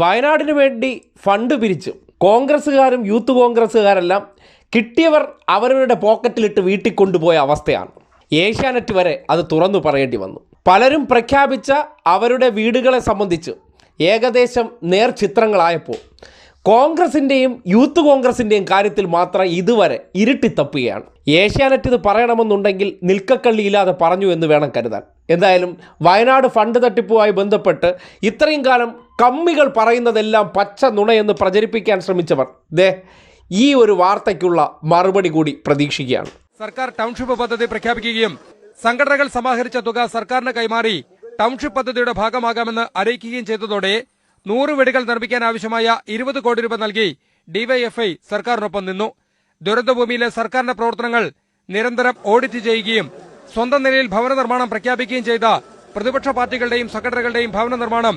വയനാടിന് വേണ്ടി ഫണ്ട് പിരിച്ചു കോൺഗ്രസ്സുകാരും യൂത്ത് കോൺഗ്രസ്സുകാരെല്ലാം കിട്ടിയവർ അവരവരുടെ പോക്കറ്റിലിട്ട് വീട്ടിൽ കൊണ്ടുപോയ അവസ്ഥയാണ്. ഏഷ്യാനെറ്റ് വരെ അത് തുറന്നു പറയേണ്ടി വന്നു. പലരും പ്രഖ്യാപിച്ച അവരുടെ വീടുകളെ സംബന്ധിച്ച് ഏകദേശം നേർചിത്രങ്ങളായപ്പോൾ കോൺഗ്രസിന്റെയും യൂത്ത് കോൺഗ്രസിന്റെയും കാര്യത്തിൽ മാത്രം ഇതുവരെ ഇരുട്ടിത്തപ്പുകയാണ് ഏഷ്യാനെറ്റ് ഇത് പറയണമെന്നുണ്ടെങ്കിൽ നിൽക്കക്കള്ളിയില്ലാതെ പറഞ്ഞു എന്ന് വേണം കരുതാൻ. എന്തായാലും വയനാട് ഫണ്ട് തട്ടിപ്പുമായി ബന്ധപ്പെട്ട് ഇത്രയും കാലം കമ്മികൾ പറയുന്നതെല്ലാം പച്ച നുണയെന്ന് പ്രചരിപ്പിക്കാൻ ശ്രമിച്ചവർ ദേ ഈ ഒരു വാർത്തയ്ക്കുള്ള മറുപടി കൂടി പ്രതീക്ഷിക്കുകയാണ്. സർക്കാർ ടൗൺഷിപ്പ് പദ്ധതി പ്രഖ്യാപിക്കുകയും സംഘടനകൾ സമാഹരിച്ച തുക സർക്കാരിന് കൈമാറി ടൗൺഷിപ്പ് പദ്ധതിയുടെ ഭാഗമാകാമെന്ന് അറിയിക്കുകയും ചെയ്തതോടെ നൂറ് വീടുകൾ നിർമ്മിക്കാൻ ആവശ്യമായ ഇരുപത് കോടി രൂപ നൽകി ഡിവൈഎഫ്ഐ സർക്കാരിനൊപ്പം നിന്നു. ദുരന്തഭൂമിയിലെ സർക്കാരിന്റെ പ്രവർത്തനങ്ങൾ നിരന്തരം ഓഡിറ്റ് ചെയ്യുകയും സ്വന്തം നിലയിൽ ഭവന നിർമ്മാണം പ്രഖ്യാപിക്കുകയും ചെയ്ത പ്രതിപക്ഷ പാർട്ടികളുടെയും സെക്രട്ടറികളുടെയും ഭവന നിർമ്മാണം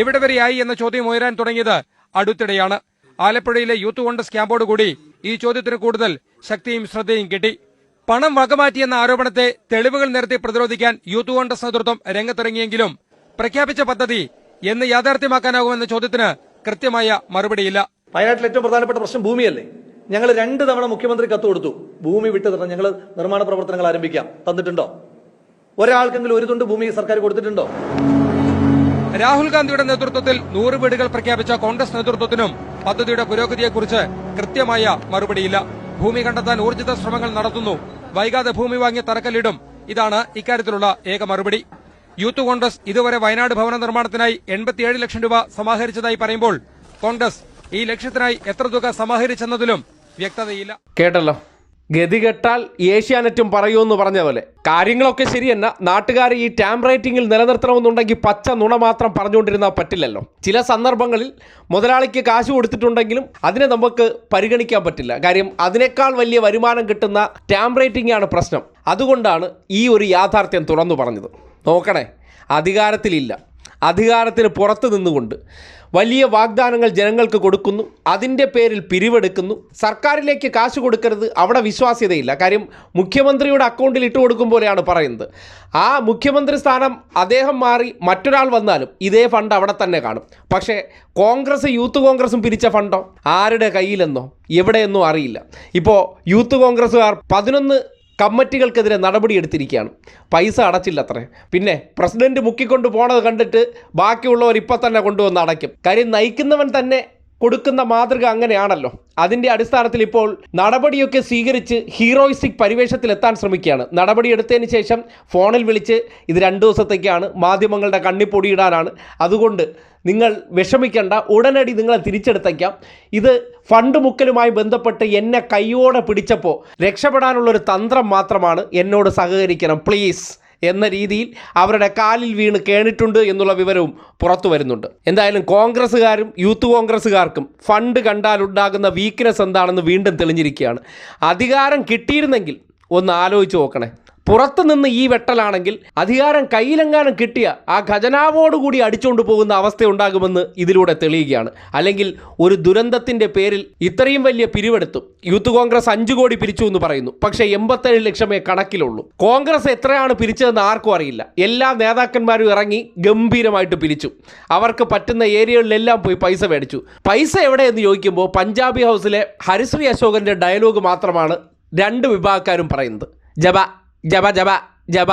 എവിടെ വരെയായി എന്ന ചോദ്യം ഉയരാൻ തുടങ്ങിയത് അടുത്തിടെയാണ്. ആലപ്പുഴയിലെ യൂത്ത് കോൺഗ്രസ് ക്യാമ്പോടുകൂടി ഈ ചോദ്യത്തിന് കൂടുതൽ ശക്തിയും ശ്രദ്ധയും കിട്ടി. പണം വകമാറ്റിയെന്ന ആരോപണത്തെ തെളിവുകൾ നിരത്തി പ്രതിരോധിക്കാൻ യൂത്ത് കോൺഗ്രസ് നേതൃത്വം രംഗത്തിറങ്ങിയെങ്കിലും പ്രഖ്യാപിച്ച പദ്ധതി എന്ന് യാഥാർത്ഥ്യമാക്കാനാകുമെന്ന ചോദ്യത്തിന് കൃത്യമായ മറുപടിയില്ല. വയനാട്ടിൽ ഏറ്റവും പ്രധാനപ്പെട്ട പ്രശ്നം ഭൂമിയല്ലേ? ഞങ്ങൾ രണ്ട് തവണ മുഖ്യമന്ത്രി കത്ത് കൊടുത്തു. ഭൂമി വിട്ടു തരണം. ഞങ്ങൾ നിർമ്മാണ പ്രവർത്തനങ്ങൾ ആരംഭിക്കാം. തന്നിട്ടുണ്ടോ? ഒരാൾക്കെങ്കിലും ഒരു തുണ്ട് ഭൂമി സർക്കാർ കൊടുത്തിട്ടുണ്ടോ? രാഹുൽ ഗാന്ധിയുടെ നേതൃത്വത്തിൽ നൂറ് വീടുകൾ പ്രഖ്യാപിച്ച കോൺഗ്രസ് നേതൃത്വത്തിനും പദ്ധതിയുടെ പുരോഗതിയെക്കുറിച്ച് കൃത്യമായ മറുപടിയില്ല. ഭൂമി കണ്ടെത്താൻ ഊർജിത ശ്രമങ്ങൾ നടത്തുന്നു. വൈകാതെ ഭൂമി വാങ്ങി തറക്കല്ലിടും. ഇതാണ് ഇക്കാര്യത്തിലുള്ള ഏക മറുപടി. യൂത്ത് കോൺഗ്രസ് ഇതുവരെ വയനാട് ഭവന നിർമ്മാണത്തിനായി എൺപത്തിയേഴ് ലക്ഷം രൂപ സമാഹരിച്ചതായി പറയുമ്പോൾ കോൺഗ്രസ് ഈ ലക്ഷ്യത്തിനായി എത്ര തുക സമാഹരിച്ചെന്നതിലും വ്യക്തതയില്ല. കേട്ടല്ലോ. ഗതികെട്ടാൽ ഏഷ്യാനെറ്റും പറയുമെന്ന് പറഞ്ഞ പോലെ. കാര്യങ്ങളൊക്കെ ശരിയല്ല. നാട്ടുകാരെ ഈ ടാം റേറ്റിംഗിൽ നിലനിർത്തണമെന്നുണ്ടെങ്കിൽ പച്ച നുണ മാത്രം പറഞ്ഞുകൊണ്ടിരുന്നാൽ പറ്റില്ലല്ലോ. ചില സന്ദർഭങ്ങളിൽ മുതലാളിക്ക് കാശ് കൊടുത്തിട്ടുണ്ടെങ്കിലും അതിനെ നമുക്ക് പരിഗണിക്കാൻ പറ്റില്ല. കാര്യം അതിനേക്കാൾ വലിയ വരുമാനം കിട്ടുന്ന ടാം റേറ്റിംഗ് ആണ് പ്രശ്നം. അതുകൊണ്ടാണ് ഈ ഒരു യാഥാർത്ഥ്യം തുറന്നു പറഞ്ഞത്. നോക്കണേ അധികാരത്തിലില്ല. അധികാരത്തിന് പുറത്ത് നിന്നുകൊണ്ട് വലിയ വാഗ്ദാനങ്ങൾ ജനങ്ങൾക്ക് കൊടുക്കുന്നു അതിന്റെ പേരിൽ പിരിവെടുക്കുന്നു. സർക്കാരിലേക്ക് കാശ് കൊടുക്കരുത് അവിടെ വിശ്വാസ്യതയില്ല. കാര്യം മുഖ്യമന്ത്രിയുടെ അക്കൗണ്ടിൽ ഇട്ട് കൊടുക്കും പോലെയാണ് പറയുന്നത്. ആ മുഖ്യമന്ത്രി സ്ഥാനം അദ്ദേഹം മാറി മറ്റൊരാൾ വന്നാലും ഇതേ ഫണ്ട് അവിടെ തന്നെ കാണും. പക്ഷേ കോൺഗ്രസ് യൂത്ത് കോൺഗ്രസും പിരിച്ച ഫണ്ടോ? ആരുടെ കയ്യിലെന്നോ? എവിടെയെന്നോ അറിയില്ല. ഇപ്പോൾ യൂത്ത് കോൺഗ്രസ്സുകാർ പതിനൊന്ന് കമ്മിറ്റികൾക്കെതിരെ നടപടിയെടുത്തിരിക്കുകയാണ്. പൈസ അടച്ചില്ല അത്രേ പിന്നെ പ്രസിഡന്റ് മുക്കിക്കൊണ്ട് പോണത് കണ്ടിട്ട് ബാക്കിയുള്ളവർ ഇപ്പം തന്നെ കൊണ്ടുവന്ന് അടയ്ക്കും. കാര്യം നയിക്കുന്നവൻ തന്നെ കൊടുക്കുന്ന മാതൃക അങ്ങനെയാണല്ലോ. അതിന്റെ അടിസ്ഥാനത്തിൽ ഇപ്പോൾ നടപടിയൊക്കെ സ്വീകരിച്ച് ഹീറോയിസ്റ്റിക് പരിവേഷത്തിൽ എത്താൻ ശ്രമിക്കുകയാണ് നടപടിയെടുത്തതിന് ശേഷം ഫോണിൽ വിളിച്ച് ഇത് രണ്ട് ദിവസത്തേക്കാണ് മാധ്യമങ്ങളുടെ കണ്ണിപ്പൊടിയിടാനാണ് അതുകൊണ്ട് നിങ്ങൾ വിഷമിക്കേണ്ട ഉടനടി നിങ്ങളെ തിരിച്ചെടുത്തേക്കാം. ഇത് ഫണ്ട് മുക്കലുമായി ബന്ധപ്പെട്ട് എന്നെ കൈയോടെ പിടിച്ചപ്പോൾ രക്ഷപ്പെടാനുള്ളൊരു തന്ത്രം മാത്രമാണ് എന്നോട് സഹകരിക്കണം പ്ലീസ്. എന്ന രീതിയിൽ അവരുടെ കാലിൽ വീണ് കേണിട്ടുണ്ട് എന്നുള്ള വിവരവും പുറത്തു വരുന്നുണ്ട്. എന്തായാലും കോൺഗ്രസ്സുകാരും യൂത്ത് കോൺഗ്രസ്സുകാർക്കും ഫണ്ട് കണ്ടാലുണ്ടാകുന്ന വീക്ക്നെസ് എന്താണെന്ന് വീണ്ടും തെളിഞ്ഞിരിക്കുകയാണ്. അധികാരം കിട്ടിയിരുന്നെങ്കിൽ ഒന്ന് ആലോചിച്ച് നോക്കണേ. പുറത്തു നിന്ന് ഈ വെട്ടലാണെങ്കിൽ അധികാരം കയ്യിലെങ്ങാനും കിട്ടിയ ആ ഖജനാവോടുകൂടി അടിച്ചുകൊണ്ട് പോകുന്ന അവസ്ഥ ഉണ്ടാകുമെന്ന് ഇതിലൂടെ തെളിയുകയാണ്. അല്ലെങ്കിൽ ഒരു ദുരന്തത്തിന്റെ പേരിൽ ഇത്രയും വലിയ പിരിവെടുത്തു യൂത്ത് കോൺഗ്രസ് അഞ്ചു കോടി പിരിച്ചു എന്ന് പറയുന്നു. പക്ഷേ എൺപത്തേഴ് ലക്ഷമേ കണക്കിലുള്ളൂ. കോൺഗ്രസ് എത്രയാണ് പിരിച്ചതെന്ന് ആർക്കും അറിയില്ല. എല്ലാ നേതാക്കന്മാരും ഇറങ്ങി ഗംഭീരമായിട്ട് പിരിച്ചു. അവർക്ക് പറ്റുന്ന ഏരിയകളിലെല്ലാം പോയി പൈസ മേടിച്ചു. പൈസ എവിടെയെന്ന് ചോദിക്കുമ്പോൾ പഞ്ചാബി ഹൗസിലെ ഹരിശ്രീ അശോകന്റെ ഡയലോഗ് മാത്രമാണ് രണ്ട് വിഭാഗക്കാരും പറയുന്നത്. ജബ ജബ ജബ ജബ